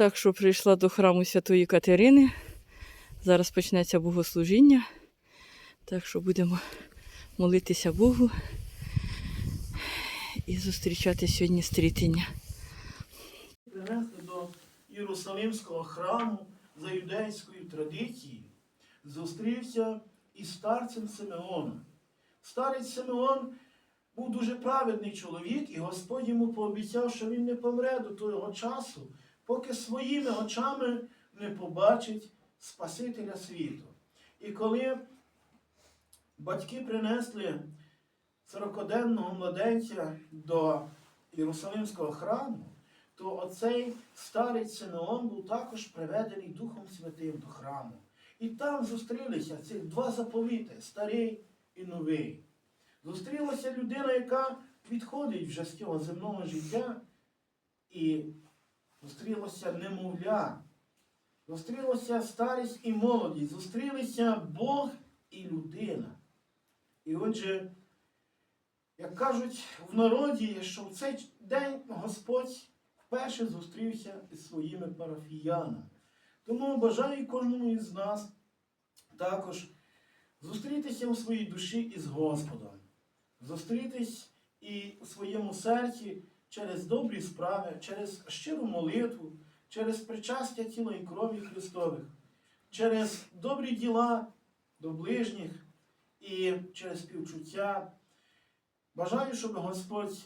Так що прийшла до храму Святої Катерини. Зараз почнеться богослужіння. Так що будемо молитися Богу і зустрічати сьогодні стрітення. принесли до Єрусалимського храму за юдейською традицією, зустрівся із старцем Симеоном. Старець Симеон був дуже праведний чоловік, і Господь йому пообіцяв, що він не помре до того часу, поки своїми очами не побачить Спасителя світу. І коли батьки принесли сорокоденного младенця до Єрусалимського храму, то оцей старець Симеон був також приведений Духом Святим до храму. І там зустрілися ці два заповіти старий і новий. Зустрілася людина, яка відходить вже з цього земного життя, і зустрілося немовля, зустрілося старість і молодість, зустрілися Бог і людина. І отже, як кажуть в народі, що в цей день Господь вперше зустрівся із своїми парафіянами. Тому бажаю кожному із нас також зустрітися у своїй душі із Господом, зустрітись і у своєму серці через добрі справи, через щиру молитву, через причастя тіла і крові Христових, через добрі діла до ближніх і через співчуття. Бажаю, щоб Господь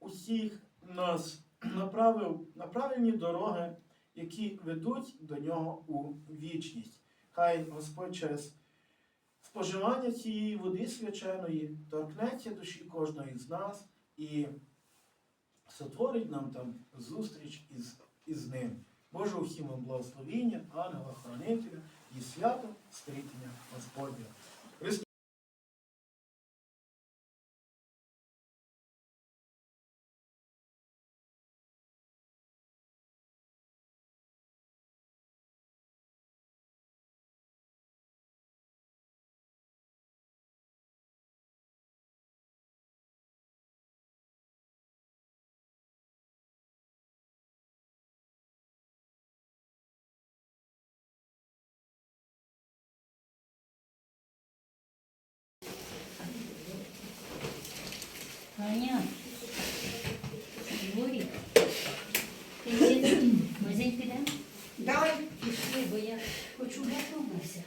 усіх нас направив на правильні дороги, які ведуть до нього у вічність. Хай Господь через споживання цієї води свяченої торкнеться душі кожної з нас і сотворить нам там зустріч із, із ним. Боже усім вам благословіння, ангела, хранителя і свято стрітення Господня. Давай пішли, бо я хочу напрумася.